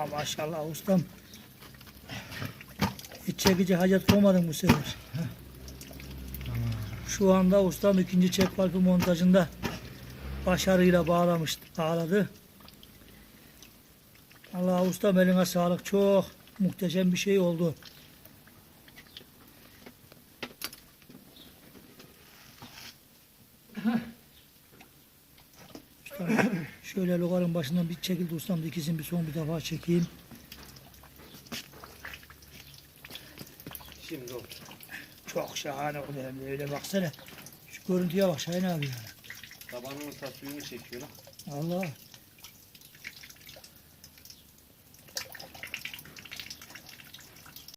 Ha, maşallah ustam. Hiç çekici hacet koymadın bu sefer. Şu anda ustam ikinci çek farkı montajında başarıyla bağlamış, bağladı. Allah ustam eline sağlık. Çok muhteşem bir şey oldu. Şöyle logarın başından bir çekildi ustam da ikisini bir son bir defa çekeyim. Şimdi oldu. Çok şahane oldu hem de öyle baksana. Şu görüntüye bak Şahin abi yani. Tabanının tasvirini çekiyorum. Allah